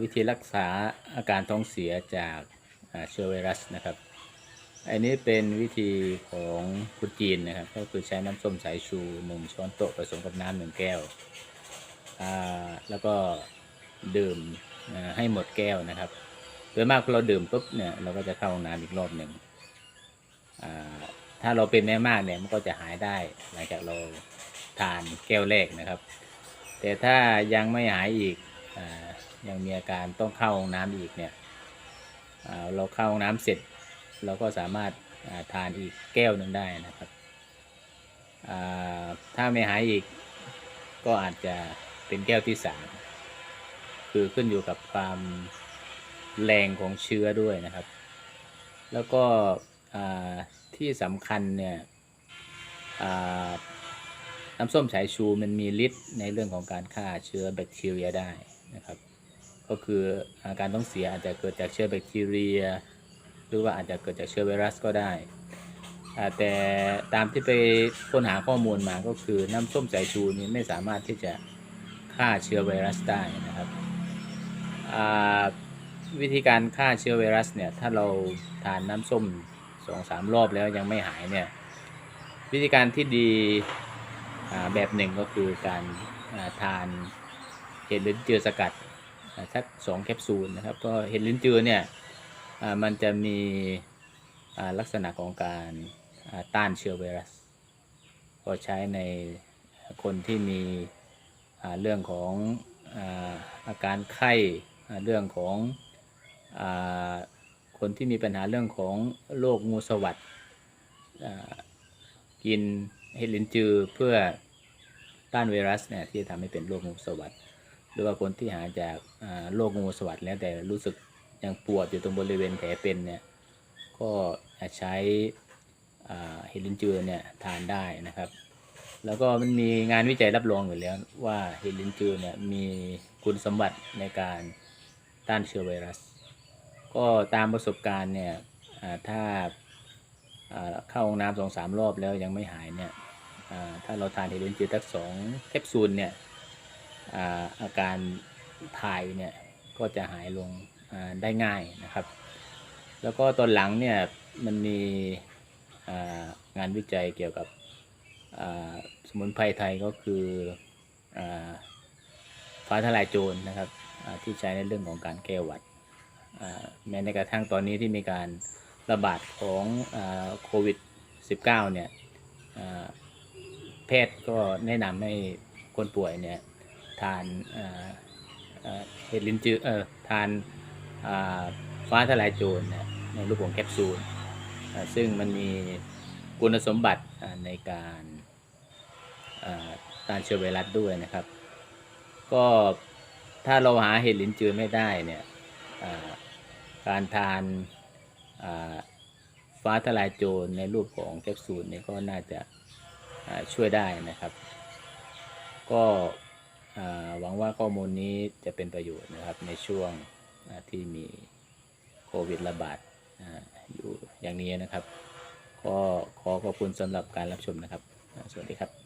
วิธีรักษาอาการท้องเสียจากเชื้อไวรัสนะครับ อันนี้เป็นวิธีของคุณจีนนะครับ ก็คือใช้น้ำส้มสายชูหนึ่งช้อนโต๊ะผสมกับน้ำหนึ่งแก้ว แล้วก็ดื่มให้หมดแก้วนะครับโดยมากพอเราดื่มปุ๊บเนี่ยเราก็จะเข้าห้องน้ำอีกรอบหนึ่งถ้าเราเป็นไม่มากเนี่ยมันก็จะหายได้หลังจากเราทานแก้วแรกนะครับ แต่ถ้ายังไม่หายอีก ยังมีอาการต้องเข้าห้องน้ำอีกเนี่ยเราเข้าห้องน้ำเสร็จ เราก็สามารถาทานอีกแก้วหนึ่งได้นะครับถ้าไม่หายอีกก็อาจจะเป็นแก้วที่สามคือขึ้นอยู่กับความแรงของเชื้อด้วยนะครับ แล้วก็ที่สำคัญเนี่ยน้ำส้มสายชูมันมีฤทธิ์ในเรื่องของการฆ่าเชื้อแบคทีเรียได้ นะครับ ก็คืออาการท้องเสียอาจจะเกิดจากเชื้อแบคทีเรีย หรือว่าอาจจะเกิดจากเชื้อไวรัสก็ได้ แต่ตามที่ไปค้นหาข้อมูลมาก็คือน้ำส้มสายชูนี้ไม่สามารถที่จะฆ่าเชื้อไวรัสได้นะครับวิธีการฆ่าเชื้อไวรัสเนี่ยถ้าเราทานน้ำส้มสองสามรอบแล้วยังไม่หายเนี่ยวิธีการที่ดีแบบหนึ่งก็คือการทาน เห็ดลิ้นจือสกัดสักสองแคปซูลนะครับเพราะเห็ดลิ้นจือเนี่ยมันจะมีลักษณะของการต้านเชื้อไวรัสก็ใช้ในคนที่มีเรื่องของอาการไข้เรื่องของคนที่มีปัญหาเรื่องของโรคงูสวัสดกินเห็ดลินจือเพื่อต้านไวรัสเนี่ยที่จะทำให้เป็นโรคงูสวัสด รือว่าคนที่หายจากโรคงูสวัสดแล้วแต่รู้สึกยังปวดอยู่ตรงบริเวณแผลเป็นเนี่ยก็ใช้เฮลินจือเนี่ยทานได้นะครับ แล้วก็มันมีงานวิจัยรับรองอยู่แล้วว่าเฮลินจือเนี่ยมีคุณสมบัติในการต้านเชื้อไวรัส ก็ตามประสบการณ์เนี่ยถ้าเข้าห้องน้ำสองสามรอบแล้วยังไม่หายเนี่ยถ้าเราทานเฮลินจือทักสองแคปซูลเนี่ย อาการถ่ายเนี่ยก็จะหายลงได้ง่ายนะครับ แล้วก็ตอนหลังเนี่ยมันมีงานวิจัยเกี่ยวกับสมุนไพรไทยก็คืออฟ้าทลายโจรนะครับที่ใช้ในเรื่องของการแก้หวัดแม้ในกระทั่งตอนนี้ที่มีการระบาดของโควิด -19 เนี่ยแพทย์ก็แนะนำให้คนป่วยเนี่ย ทานเห็ดลิ้นจือเออทานฟ้าทลายโจรในรูปของแคปซูล ซึ่งมันมีคุณสมบัติในการต้านเชื้อไวรัสด้วยนะครับ ก็ถ้าเราหาเห็ดลิ้นจือไม่ได้เนี่ยการทานฟ้าทลายโจรในรูปของแคปซูลเนี่ยก็น่าจะช่วยได้นะครับ ก็ หวังว่าข้อมูลนี้จะเป็นประโยชน์นะครับในช่วงที่มีโควิดระบาดออยู่อย่างนี้นะครับ ก็ขอขอบคุณสำหรับการรับชมนะครับ สวัสดีครับ